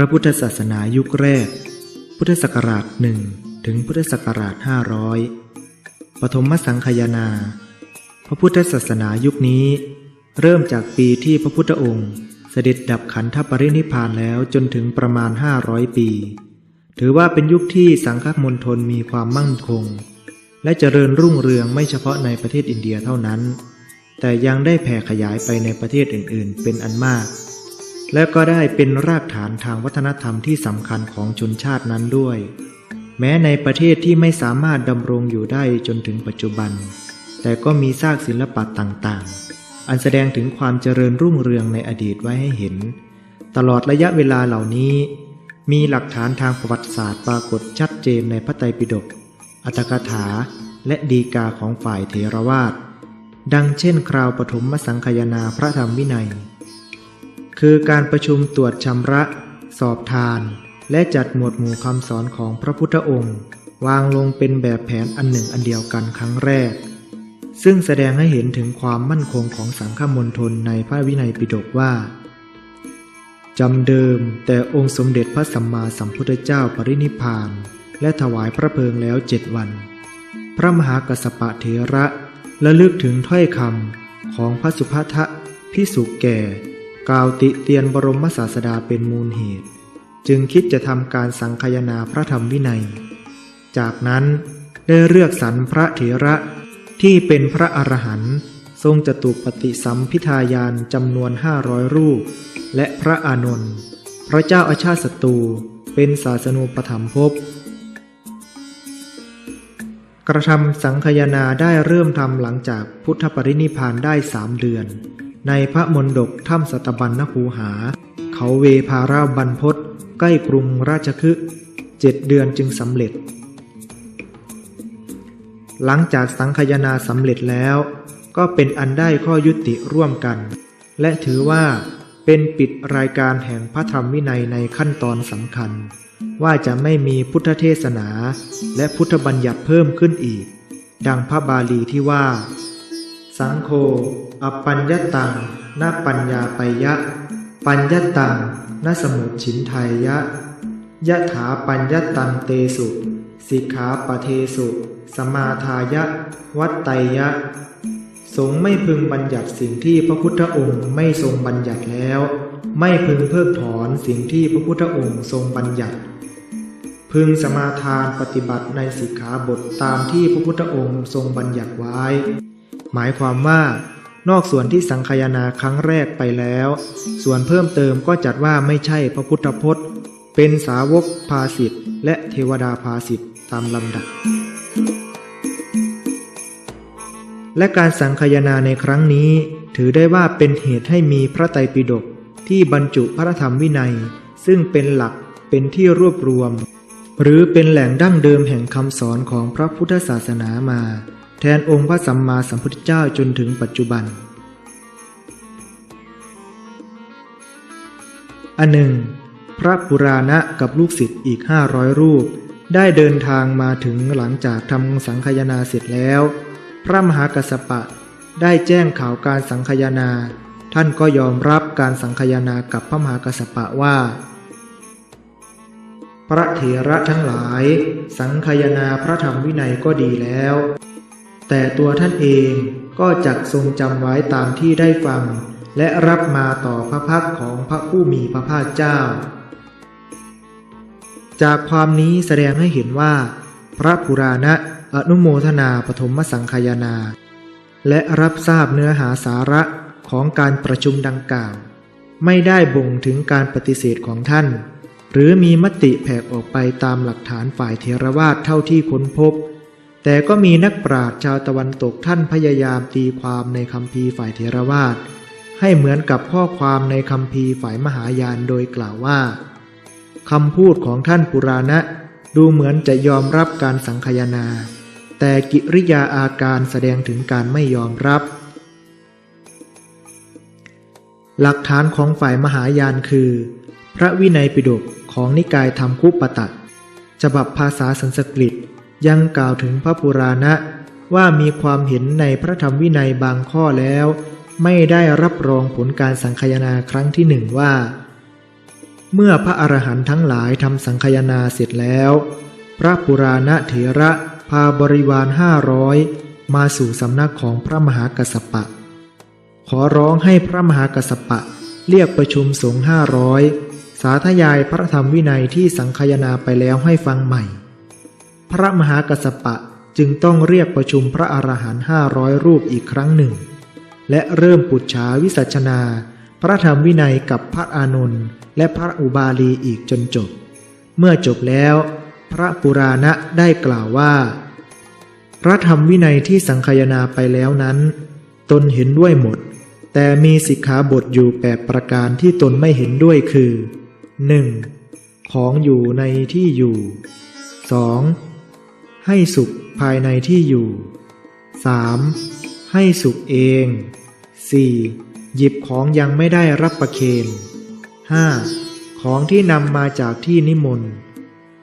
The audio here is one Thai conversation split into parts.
ระพุทธศาสนายุคแรก พุทธศักราชหนึ่งถึงพุทธศักราชห้าร้อยปฐมสังคยนา พระพุทธศาสนายุคนี้ เริ่มจากปีที่พระพุทธองค์ เสด็จดับขันธปรินิพพานแล้วจนถึงประมาณ 500 ปี ถือว่าเป็นยุคที่สังฆมณฑลมีความมั่นคง และเจริญรุ่งเรืองไม่เฉพาะในประเทศอินเดียเท่านั้น แต่ยังได้แผ่ขยายไปในประเทศอื่น ๆ เป็นอันมาก และก็ได้เป็นรากฐานทางวัฒนธรรมที่สำคัญของชนชาตินั้นด้วย แม้ในประเทศที่ไม่สามารถดำรงอยู่ได้จนถึงปัจจุบัน แต่ก็มีซากศิลปะต่างๆ อันแสดงถึงความเจริญรุ่งเรืองในอดีตไว้ให้เห็น ตลอดระยะเวลาเหล่านี้ มีหลักฐานทางประวัติศาสตร์ปรากฏชัดเจนในพระไตรปิฎกอัตถกถาและดีกาของฝ่ายเทรวาสดังเช่นคราวปฐมสังคายนาพระธรรมวินัย คือการประชุมตรวจชำระ สอบทาน และจัดหมวดหมู่คำสอนของพระพุทธองค์ วางลงเป็นแบบแผนอันหนึ่งอันเดียวกันครั้งแรก ซึ่งแสดงให้เห็นถึงความมั่นคงของสังฆมณฑลในพระวินัยปิฎกว่าจำเดิมแต่องค์สมเด็จพระสัมมาสัมพุทธเจ้าปรินิพาน และถวายพระเพลิงแล้วเจ็ดวัน พระมหากัสสปะเถระและลึกถึงถ้อยคำของพระสุภัทะพิสุกแก่ กล่าวติเตียนบรมศาสดาเป็นมูลเหตุ จึงคิดจะทำการสังคายนาพระธรรมวินัย จากนั้นได้เลือกสรรพระเถระที่เป็นพระอรหันต์ทรงจตุปฏิสัมพิทายานจำนวนห้าร้อยรูป และพระอานนท์พระเจ้าอาชาติศัตรูเป็นศาสนูปถัมภพกระทำสังคายนาได้เริ่มทำหลังจากพุทธปรินิพานได้สามเดือน ในพระมณฑกถ้ำสตบันนภูหา เขาเวภาราบันพศใกล้กรุงราชคฤห์เจ็ดเดือนจึงสำเร็จ หลังจากสังคยนาสำเร็จแล้ว ก็เป็นอันได้ข้อยุติร่วมกัน และถือว่าเป็นปิดรายการแห่งพระธรรมวินัยในขั้นตอนสำคัญ ว่าจะไม่มีพุทธเทศนาและพุทธบัญญัติเพิ่มขึ้นอีก ดังพระบาลีที่ว่า สังโฆ อปัญญตังนาปัญญาปยะ ปัญญตังนาสมุชินไทยะยะถาปัญญตังเตสุ สิกขาปเทสุ สมาทายะ วัตไตยะ สงไม่พึงบัญญัติสิ่งที่พระพุทธองค์ไม่ทรงบัญญัติแล้ว ไม่พึงเพิกถอนสิ่งที่พระพุทธองค์ทรงบัญญัติ พึงสมาทานปฏิบัติในสิกขาบทตามที่พระพุทธองค์ทรงบัญญัติไว้ หมายความว่า นอกส่วนที่สังคายนาครั้งแรกไปแล้ว ส่วนเพิ่มเติมก็จัดว่าไม่ใช่พระพุทธพจน์ เป็นสาวกภาสิทธ์และเทวดาภาสิทธ์ตามลำดับ และการสังคายนาในครั้งนี้ ถือได้ว่าเป็นเหตุให้มีพระไตรปิฎกที่บรรจุพระธรรมวินัย ซึ่งเป็นหลักเป็นที่รวบรวม หรือเป็นแหล่งดั้งเดิมแห่งคำสอนของพระพุทธศาสนามา แทนองค์พระสัมมาสัมพุทธเจ้าจนถึงปัจจุบัน อันหนึ่ง พระปุราณะกับลูกศิษย์อีกห้าร้อยรูป ได้เดินทางมาถึงหลังจากทำสังคยนาเสร็จแล้ว พระมหากัสสปะได้แจ้งข่าวการสังคยนา ท่านก็ยอมรับการสังคยนากับพระมหากัสสปะว่า พระเถระทั้งหลาย สังคยนาพระธรรมวินัยก็ดีแล้ว แต่ตัวท่านเองก็จักทรงจำไว้ตามที่ได้ฟัง และรับมาต่อพระพักของพระผู้มีพระภาคเจ้า จากความนี้แสดงให้เห็นว่า พระปุราณะอนุโมทนาปฐมสังคายนา และรับทราบเนื้อหาสาระของการประชุมดังกล่าว ไม่ได้บ่งถึงการปฏิเสธของท่าน หรือมีมติแผ่ออกไปตามหลักฐานฝ่ายเทรวาทเท่าที่ค้นพบ แต่ก็มีนักปราชญ์ชาวตะวันตกท่านพยายามตีความในคำพีฝ่ายเทรวาทให้เหมือนกับข้อความในคำพีฝ่ายมหายานโดยกล่าวว่าคำพูดของท่านปุราณะดูเหมือนจะยอมรับการสังคายนา แต่กิริยาอาการแสดงถึงการไม่ยอมรับ หลักฐานของฝ่ายมหายานคือ พระวินัยปิฎกของนิกายธรรมคุปตัดฉบับภาษาสันสกฤต ยังกล่าวถึงพระปุราณะว่ามีความเห็นในพระธรรมวินัยบางข้อแล้ว ไม่ได้รับรองผลการสังคยนาครั้งที่หนึ่งว่า เมื่อพระอรหันต์ทั้งหลายทำสังคยนาเสร็จแล้ว พระปุราณเถระพาบริวารห้าร้อยมาสู่สำนักของพระมหากัสสปะ ขอร้องให้พระมหากัสสปะเรียกประชุมสงฆ์ห้าร้อยสาธยายพระธรรมวินัยที่สังคยนาไปแล้วให้ฟังใหม่ พระมหากัสสปะจึงต้องเรียกประชุมพระอรหันต์ห้าร้อยรูปอีกครั้งหนึ่ง และเริ่มปุจฉาวิสัชนา พระธรรมวินัยกับพระอานนท์และพระอุบาลีอีกจนจบ เมื่อจบแล้ว พระปุราณะได้กล่าวว่า พระธรรมวินัยที่สังคยนาไปแล้วนั้น ตนเห็นด้วยหมด แต่มีสิกขาบทอยู่แปดประการที่ตนไม่เห็นด้วยคือ 1. ของอยู่ในที่อยู่ 2. ให้สุขภายในที่อยู่ 3. ให้สุขเอง 4. หยิบของยังไม่ได้รับประเคน 5. ของที่นำมาจากที่นิมนต์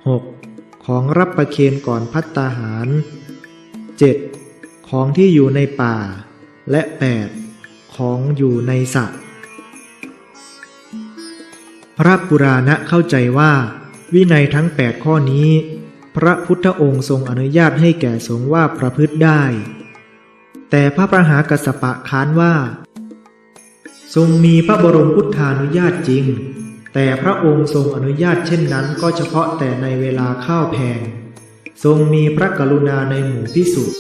6. ของรับประเคนก่อนพัตตาหาร 7. ของที่อยู่ในป่า และ 8. ของอยู่ในสระพระปุราณะเข้าใจว่า วินัยทั้ง 8 ข้อนี้ พระพุทธองค์ทรงอนุญาตให้แก่สงฆ์ว่าประพฤติได้ แต่พระประหากัสปะค้านว่า ทรงมีพระบรมพุทธานุญาตจริง แต่พระองค์ทรงอนุญาตเช่นนั้นก็เฉพาะแต่ในเวลาข้าวแพง ทรงมีพระกรุณาในหมู่พิสุทธิ์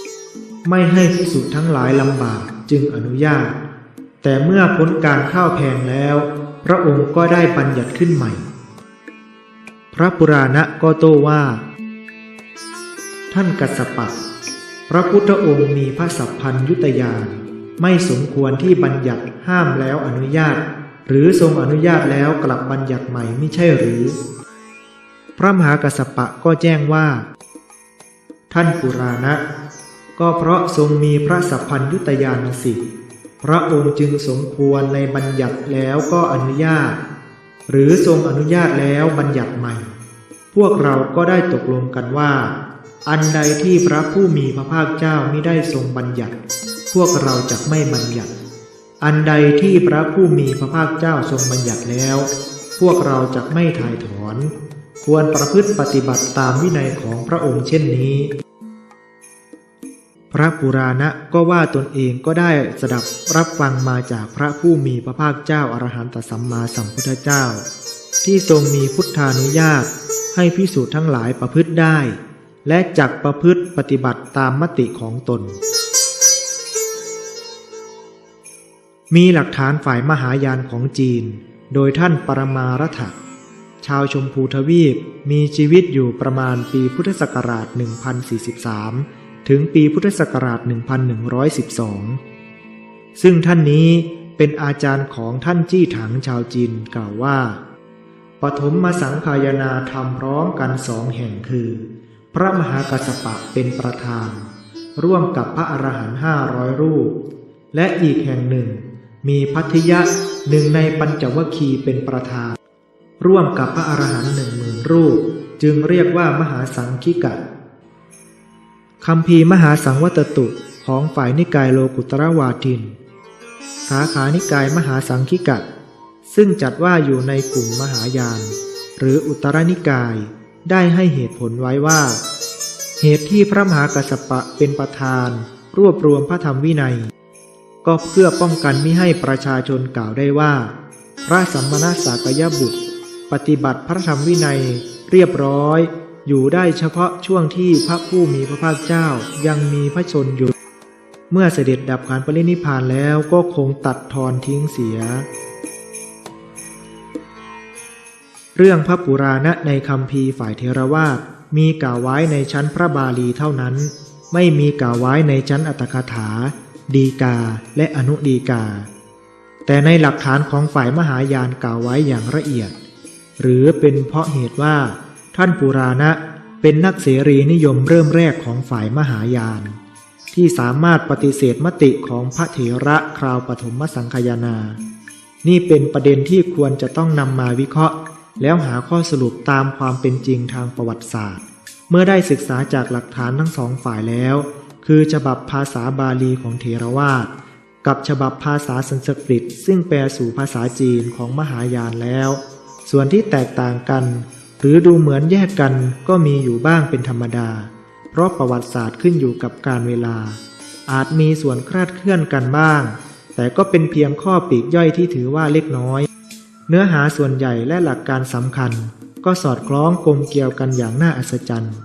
ไม่ให้พิสุทธิ์ทั้งหลายลำบากจึงอนุญาต แต่เมื่อพ้นการข้าวแพงแล้ว พระองค์ก็ได้บัญญัติขึ้นใหม่ พระปุราณะก็โต้ว่า ท่านกัสปะ พระพุทธองค์มีพระสัพพัญยุตยานไม่สมควรที่บัญญัติห้ามแล้วอนุญาต หรือทรงอนุญาตแล้วกลับบัญญัติใหม่ไม่ใช่หรือ พระมหากัสสปะก็แจ้งว่า ท่านปุราณะ ก็เพราะทรงมีพระสัพพัญยุตยานสิพระองค์จึงสมควรในบัญญัติแล้วก็อนุญาต หรือทรงอนุญาตแล้วบัญญัติใหม่ พวกเราก็ได้ตกลงกันว่า อันใดที่พระผู้มีพระภาคเจ้าไม่ได้ทรงบัญญัติ พวกเราจะไม่บัญญัติ อันใดที่พระผู้มีพระภาคเจ้าทรงบัญญัติแล้ว พวกเราจะไม่ถ่ายถอน ควรประพฤติปฏิบัติตามวินัยของพระองค์เช่นนี้ พระปุราณะก็ว่าตนเองก็ได้สดับรับฟังมาจากพระผู้มีพระภาคเจ้าอรหันตสัมมาสัมพุทธเจ้า ที่ทรงมีพุทธานุญาตให้พิสูจน์ทั้งหลายประพฤติได้ และจักประพฤติปฏิบัติตามมติของตน มีหลักฐานฝ่ายมหายานของจีน โดยท่านปรมารัฐะชาวชมพูทวีปมีชีวิตอยู่ประมาณปีพุทธศักราช 1043 ถึงปีพุทธศักราช 1112 ซึ่งท่านนี้เป็นอาจารย์ของท่านจี้ถังชาวจีนกล่าวว่า ปฐมมาสังขายนาทำพร้อมกันสองแห่งคือ พระมหากัสสปะเป็นประธาน ร่วมกับพระอรหันต์ห้าร้อยรูป และอีกแห่งหนึ่ง มีพัทยะหนึ่งในปัญจวัคคีเป็นประธาน ร่วมกับพระอรหันต์หนึ่งหมื่นรูป จึงเรียกว่ามหาสังคิกะคำพีมหาสังวัตตุของฝ่ายนิกายโลกุตรวาทิน สาขานิกายมหาสังคิกะซึ่งจัดว่าอยู่ในกลุ่มมหายาน หรืออุตรนิกาย ได้ให้เหตุผลไว้ว่า เหตุที่พระมหากัสสปะเป็นประธาน รวบรวมพระธรรมวินัย ก็เพื่อป้องกันไม่ให้ประชาชนกล่าวได้ว่า พระสัมมาสากยบุตร ปฏิบัติพระธรรมวินัยเรียบร้อย อยู่ได้เฉพาะช่วงที่พระผู้มีพระภาคเจ้ายังมีพระชนอยู่ เมื่อเสด็จดับขันปรินิพานแล้วก็คงตัดทอนทิ้งเสีย เรื่องพระปุราณะในคำพีฝ่ายเทรวาสมีกล่าวไว้ในชั้นพระบาลีเท่านั้น ไม่มีกล่าวไว้ในชั้นอัตถกถา ดีกาและอนุดีกา แต่ในหลักฐานของฝ่ายมหายานกล่าวไว้อย่างละเอียด หรือเป็นเพราะเหตุว่า ท่านปุราณะเป็นนักเสรีนิยมเริ่มแรกของฝ่ายมหายาน ที่สามารถปฏิเสธมติของพระเถระคราวปฐมสังคายนา นี่เป็นประเด็นที่ควรจะต้องนำมาวิเคราะห์ แล้วหาข้อสรุปตามความเป็นจริงทางประวัติศาสตร์ เมื่อได้ศึกษาจากหลักฐานทั้งสองฝ่ายแล้ว คือฉบับภาษาบาลีของเทรวาสกับฉบับภาษาสันสกฤต ซึ่งแปลสู่ภาษาจีนของมหายานแล้ว ส่วนที่แตกต่างกัน หรือดูเหมือนแยกกันก็มีอยู่บ้างเป็นธรรมดา เพราะประวัติศาสตร์ขึ้นอยู่กับการเวลา อาจมีส่วนคลาดเคลื่อนกันบ้าง แต่ก็เป็นเพียงข้อปีกย่อยที่ถือว่าเล็กน้อย เนื้อหาส่วนใหญ่และหลักการสำคัญ ก็สอดคล้องกลมเกี่ยวกันอย่างน่าอัศจรรย์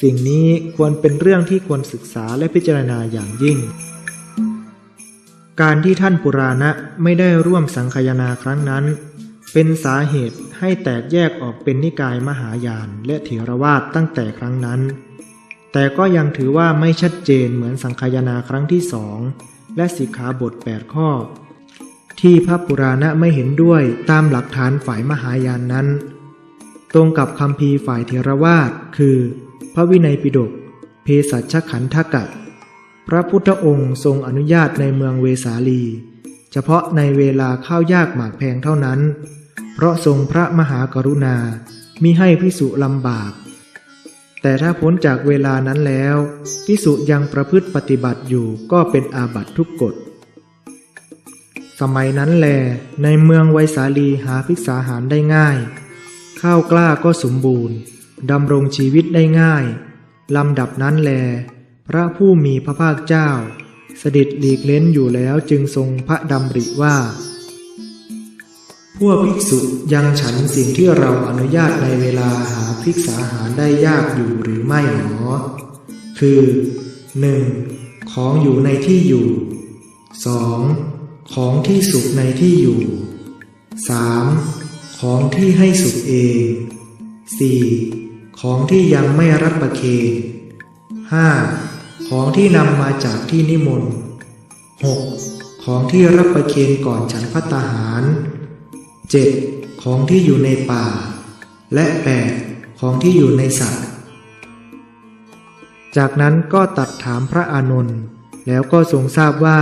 สิ่งนี้ควรเป็นเรื่องที่ควรศึกษาและพิจารณาอย่างยิ่ง การที่ท่านปุราณะไม่ได้ร่วมสังคยนาครั้งนั้น เป็นสาเหตุให้แตกแยกออกเป็นนิกายมหายานและเถรวาทตั้งแต่ครั้งนั้น แต่ก็ยังถือว่าไม่ชัดเจนเหมือนสังคยนาครั้งที่สองและสิกขาบท 8 ข้อ ที่พระปุราณะไม่เห็นด้วยตามหลักฐานฝ่ายมหายานนั้น ตรงกับคำพีฝ่ายเทรวาทคือ พระวินัยปิฎกเพสัชขันธกัตพระพุทธองค์ทรงอนุญาตในเมืองเวสาลี เฉพาะในเวลาข้าวยากหมากแพงเท่านั้น เพราะทรงพระมหากรุณามิให้พิสุลำบาก แต่ถ้าพ้นจากเวลานั้นแล้วพิสุยังประพฤติปฏิบัติอยู่ก็เป็นอาบัตทุกกฎ สมัยนั้นแล ในเมืองไวสาลีหาภิกษาหารได้ง่าย ข้าวกล้าก็สมบูรณ์ดำรงชีวิตได้ง่าย ลำดับนั้นแล พระผู้มีพระภาคเจ้า เสด็จหลีกเล้นอยู่แล้วจึงทรงพระดำริว่า พวกภิกษุยังฉันสิ่งที่เราอนุญาตในเวลาหาภิกษาหารได้ยากอยู่หรือไม่หนอ คือ 1. ของอยู่ในที่อยู่ 2. ของที่สุขในที่อยู่ 3. ของที่ให้สุขเอง 4. ของที่ยังไม่รับประเคน 5. ของที่นำมาจากที่นิมนต์ 6. ของที่รับประเคนก่อนฉันพัตตาหาร 7. ของที่อยู่ในป่า และ 8. ของที่อยู่ในสัตว์ จากนั้นก็ตัดถามพระอานนท์แล้วก็ทรงทราบว่า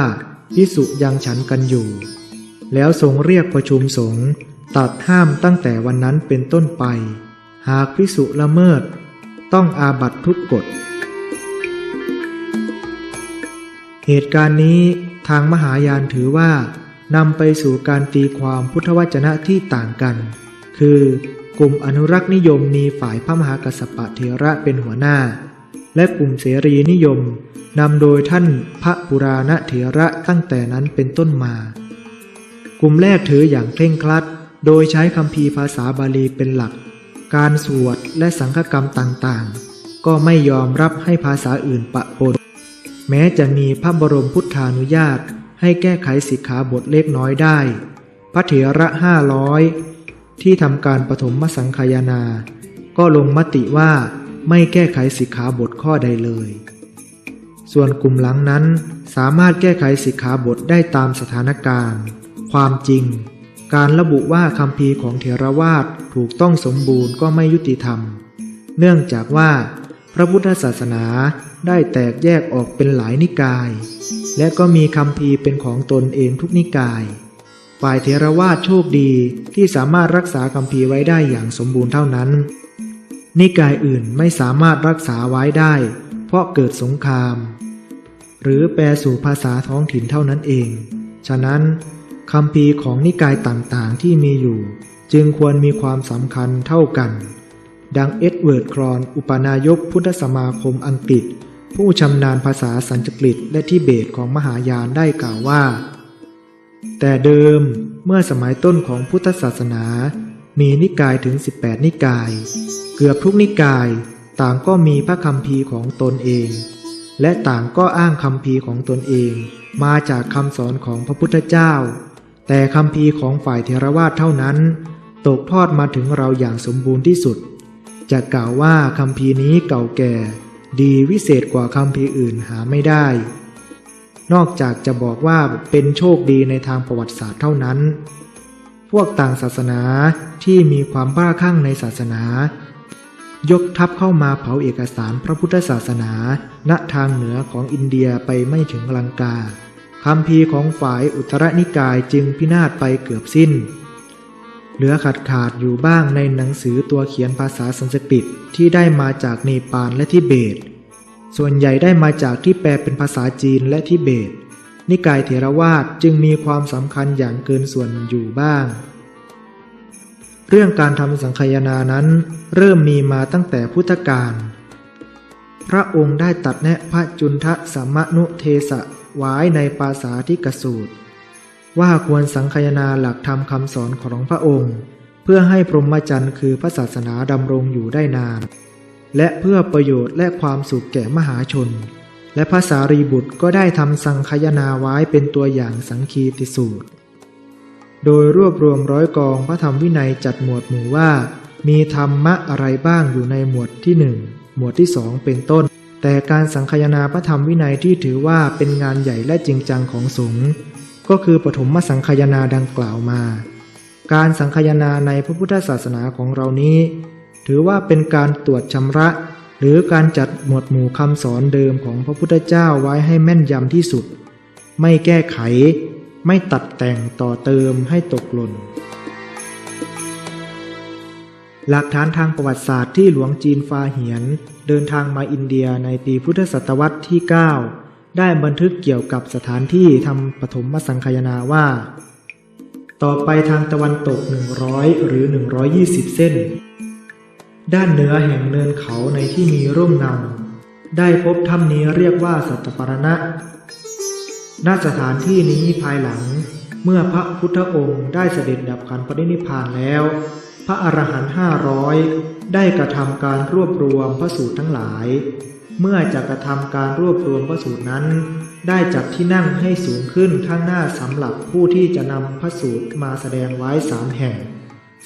พิสุยังฉันกันอยู่ แล้วทรงเรียกประชุมสงฆ์ตัดห้ามตั้งแต่วันนั้นเป็นต้นไป หากพิสุละเมิด ต้องอาบัตทุกกฎ เหตุการณ์นี้ทางมหายานถือว่านำไปสู่การตีความพุทธวจนะที่ต่างกัน คือกลุ่มอนุรักษ์นิยมมีฝ่ายพระมหากัสสปะเทระเป็นหัวหน้า และกลุ่มเสรีนิยมนำโดยท่านพระปุราณเถระตั้งแต่นั้นเป็นต้นมา กลุ่มแรกถืออย่างเคร่งครัด โดยใช้คำพีภาษาบาลีเป็นหลัก การสวดและสังฆกรรมต่างๆ ก็ไม่ยอมรับให้ภาษาอื่นปะปน แม้จะมีพระบรมพุทธานุญาต ให้แก้ไขสิกขาบทเล็กน้อยได้ พระเถระห้าร้อยที่ทำการปฐมสังคายนา ก็ลงมติว่า ไม่แก้ไขสิกขาบทข้อใดเลย ส่วนกลุ่มหลังนั้นสามารถแก้ไขสิกขาบทได้ตามสถานการณ์ ความจริง การระบุว่าคำพีของเถรวาทถูกต้องสมบูรณ์ก็ไม่ยุติธรรม เนื่องจากว่า พระพุทธศาสนาได้แตกแยกออกเป็นหลายนิกาย และก็มีคำพีเป็นของตนเองทุกนิกาย ฝ่ายเทรวาทโชคดีที่สามารถรักษาคำพีไว้ได้อย่างสมบูรณ์เท่านั้น นิกายอื่นไม่สามารถรักษาไว้ได้ เพราะเกิดสงคราม หรือแปลสู่ภาษาท้องถิ่นเท่านั้นเอง ฉะนั้นคำพีของนิกายต่างๆที่มีอยู่ จึงควรมีความสำคัญเท่ากัน ดังเอ็ดเวิร์ดครอน อุปนายกพุทธสมาคมอังกฤษ ผู้ชำนาญภาษาสันสกฤตและทิเบตของมหายานได้กล่าวว่า แต่เดิมเมื่อสมัยต้นของพุทธศาสนา มีนิกายถึง 18 นิกาย เกือบทุกนิกายต่างก็มีพระคำพีของตนเอง และต่างก็อ้างคำพีของตนเอง มาจากคำสอนของพระพุทธเจ้า แต่คำพีของฝ่ายเทรวาทเท่านั้น ตกทอดมาถึงเราอย่างสมบูรณ์ที่สุด จะกล่าวว่าคำพีนี้เก่าแก่ ดีวิเศษกว่าคำพีอื่นหาไม่ได้ นอกจากจะบอกว่าเป็นโชคดีในทางประวัติศาสตร์เท่านั้น พวกต่างศาสนาที่มีความบ้าคลั่งในศาสนา ยกทัพเข้ามาเผาเอกสารพระพุทธศาสนา ณทางเหนือของอินเดียไปไม่ถึงลังกาคำพีของฝ่ายอุตรนิกายจึงพินาศไปเกือบสิ้น เหลือขาดขาดอยู่บ้างในหนังสือตัวเขียนภาษาสันสกฤตที่ได้มาจากเนปาลและทิเบต ส่วนใหญ่ได้มาจากที่แปลเป็นภาษาจีนและทิเบต นิกายเถรวาทจึงมีความสำคัญอย่างเกินส่วนอยู่บ้าง เรื่องการทำสังคายนานั้นเริ่มมีมาตั้งแต่พุทธกาล พระองค์ได้ตัดแนะพระจุนทะสัมมนุเทสะไว้ในปาสาธิกสูตร ว่าควรสังคายนาหลักธรรมคำสอนของพระองค์ เพื่อให้พรหมจรรย์คือพระศาสนาดำรงอยู่ได้นาน และเพื่อประโยชน์และความสุขแก่มหาชน และพระสารีบุตรก็ได้ทำสังคายนาไว้เป็นตัวอย่างสังคีติสูตร โดยรวบรวมร้อยกองพระธรรมวินัยจัดหมวดหมู่ว่า มีธรรมะอะไรบ้างอยู่ในหมวดที่หนึ่งหมวดที่สองเป็นต้น แต่การสังคายนาพระธรรมวินัยที่ถือว่าเป็นงานใหญ่และจริงจังของสงฆ์ก็คือปฐมสังคายนาดังกล่าวมา การสังคายนาในพระพุทธศาสนาของเรานี้ ถือว่าเป็นการตรวจชำระ หรือการจัดหมวดหมู่คำสอนเดิมของพระพุทธเจ้าไว้ให้แม่นยำที่สุด ไม่แก้ไข ไม่ตัดแต่งต่อเติมให้ตกหล่น หลักฐานทางประวัติศาสตร์ที่หลวงจีนฟาเหียน เดินทางมาอินเดียในปีพุทธศตวรรษที่ 9 ได้บันทึกเกี่ยวกับสถานที่ทำปฐมสังคายนาว่า ต่อไปทางตะวันตก 100 หรือ 120 เส้น ด้านเหนือแห่งเนินเขาในที่มีร่มเงาได้พบถ้ำนี้เรียกว่าสัตปรณะณสถานที่นี้ภายหลัง เมื่อพระพุทธองค์ได้เสด็จดับขันปรินิพพานแล้ว พระอรหันต์ห้าร้อยได้กระทำการรวบรวมพระสูตรทั้งหลาย เมื่อจะกระทำการรวบรวมพระสูตรนั้น ได้จัดที่นั่งให้สูงขึ้นข้างหน้าสำหรับผู้ที่จะนำพระสูตรมาแสดงไว้สามแห่ง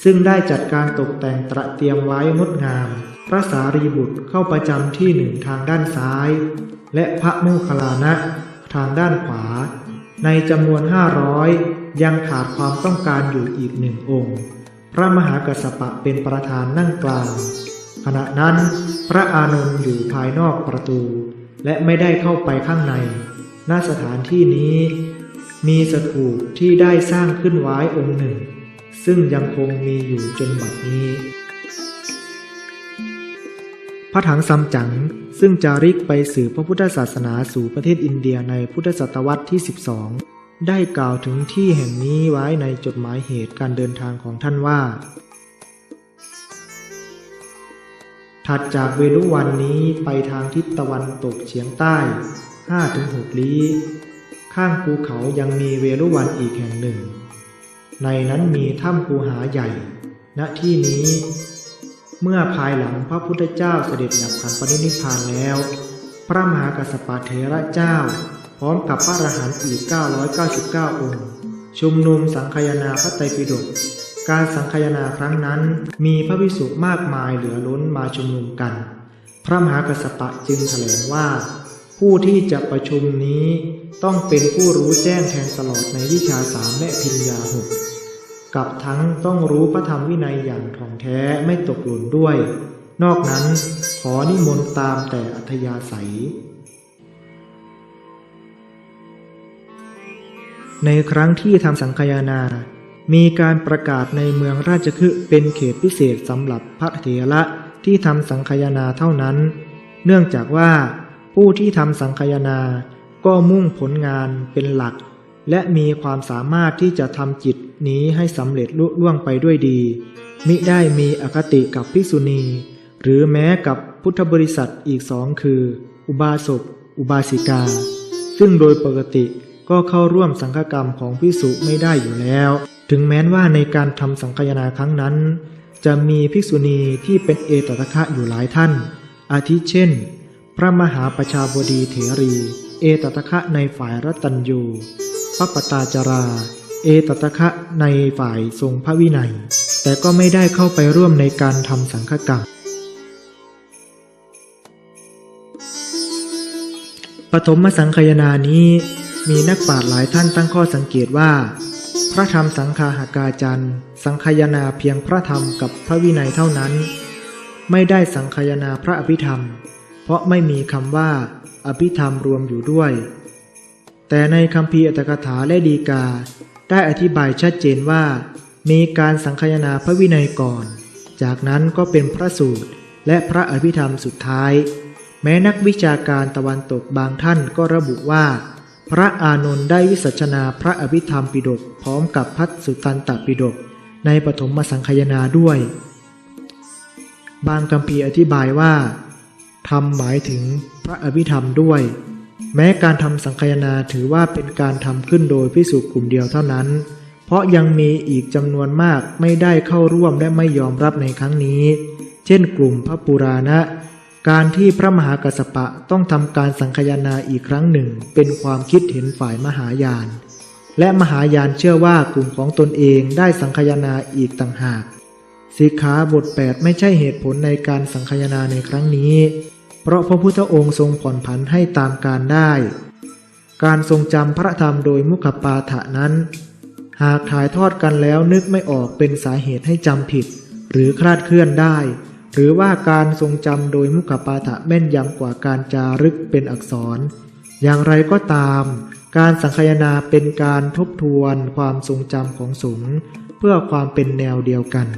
ซึ่งได้จัดการตกแต่งตระเตรียมไว้งดงาม พระสารีบุตรเข้าประจำที่หนึ่งทางด้านซ้าย และพระโมคคัลลานะทางด้านขวา ในจำนวนห้าร้อยยังขาดความต้องการอยู่อีกหนึ่งองค์ พระมหากัสสปะเป็นประธานนั่งกลาง ขณะนั้นพระอานนท์อยู่ภายนอกประตู และไม่ได้เข้าไปข้างใน ณ สถานที่นี้ มีสถูปที่ได้สร้างขึ้นไว้องค์หนึ่ง ซึ่งยังคงมีอยู่จนบัดนี้พระถังซัมจั๋งซึ่งจาริกไปสื่อพระพุทธศาสนาสู่ประเทศอินเดียในพุทธศตวรรษที่ 12 ได้กล่าวถึงที่แห่งนี้ไว้ในจดหมายเหตุการเดินทางของท่านว่า ถัดจากเวลุวันนี้ไปทางทิศตะวันตกเฉียงใต้ 5-6 ลี้ ข้างภูเขายังมีเวลุวันอีกแห่งหนึ่ง ในนั้นมีถ้ำภูหาใหญ่ ณ ที่นี้ เมื่อภายหลังพระพุทธเจ้าเสด็จดับขันปรินิพพานแล้ว พระมหากัสปะเทระเจ้า พร้อมกับพระอรหันต์อีก 999 องค์ ชุมนุมสังคยนาพระไตรปิฎก การสังคยนาครั้งนั้นมีพระวิสุมากมายเหลือล้นมาชุมนุมกัน พระมหากัสสปะจึงแถลงว่า ผู้ที่จะประชุมนี้ต้องเป็นผู้รู้แจ้งแทงตลอดในวิชาสามและพิญญาหกกับทั้งต้องรู้พระธรรมวินัยอย่างถ่องแท้ไม่ตกหล่นด้วย นอกนั้นขอนิมนต์ตามแต่อัธยาศัย ในครั้งที่ทำสังคายนา มีการประกาศในเมืองราชคฤห์เป็นเขตพิเศษสำหรับพระเถระที่ทำสังคายนาเท่านั้น เนื่องจากว่า ผู้ที่ทำสังคยนาก็มุ่งผลงานเป็นหลัก และมีความสามารถที่จะทำจิตนี้ให้สำเร็จลุล่วงไปด้วยดี มิได้มีอคติกับภิกษุณี หรือแม้กับพุทธบริษัทอีกสองคือ อุบาสกอุบาสิกา ซึ่งโดยปกติก็เข้าร่วมสังฆกรรมของพิสุไม่ได้อยู่แล้ว ถึงแม้ว่าในการทำสังคยนาครั้งนั้น จะมีภิกษุณีที่เป็นเอตตะคะอยู่หลายท่าน อาทิเช่น พระมหาประชาบดีเถรี เอตตะคะในฝ่ายรัตัญยูพระปตาจารา เอตตะคะในฝ่ายทรงพระวินัย แต่ก็ไม่ได้เข้าไปร่วมในการทำสังฆกรรมปฐมสังคายนานี้มีนักปราชญ์หลายท่านตั้งข้อสังเกตว่า พระธรรมสังฆาหากาจันสังคายนาเพียงพระธรรมกับพระวินัยเท่านั้น ไม่ได้สังคายนาพระอภิธรรม เพราะไม่มีคำว่า อภิธรรมรวมอยู่ด้วย แต่ในคำพีอัตถกถาและดีกา ได้อธิบายชัดเจนว่า มีการสังคายนาพระวินัยก่อน จากนั้นก็เป็นพระสูตรและพระอภิธรรมสุดท้าย แม้นักวิชาการตะวันตกบางท่านก็ระบุว่า พระอานนท์ได้วิสัชนาพระอภิธรรมปิฎกพร้อมกับพัทสุตันตปิฎกในปฐมสังคายนาด้วย บางคัมภีอธิบายว่า ธรรมหมายถึงพระอภิธรรมด้วย แม้การทำสังคายนาถือว่าเป็นการทำขึ้นโดยพิสุกลุ่มเดียวเท่านั้น เพราะยังมีอีกจำนวนมากไม่ได้เข้าร่วมและไม่ยอมรับในครั้งนี้ เช่นกลุ่มพระปุราณะ การที่พระมหากัสสปะต้องทำการสังคายนาอีกครั้งหนึ่ง เป็นความคิดเห็นฝ่ายมหายาน และมหายานเชื่อว่ากลุ่มของตนเองได้สังคายนาอีกต่างหากสิกขาบท 8 ไม่ใช่เหตุผลในการสังคายนาในครั้งนี้ เพราะพระพุทธองค์ทรงผ่อนผันให้ตามการได้ การทรงจำพระธรรมโดยมุขปาฐะนั้น หากถ่ายทอดกันแล้วนึกไม่ออกเป็นสาเหตุให้จำผิด หรือคลาดเคลื่อนได้ หรือว่าการทรงจำโดยมุขปาฐะแม่นยำกว่าการจารึกเป็นอักษร อย่างไรก็ตาม การสังคายนาเป็นการทบทวนความทรงจำของสงฆ์เพื่อความเป็นแนวเดียวกัน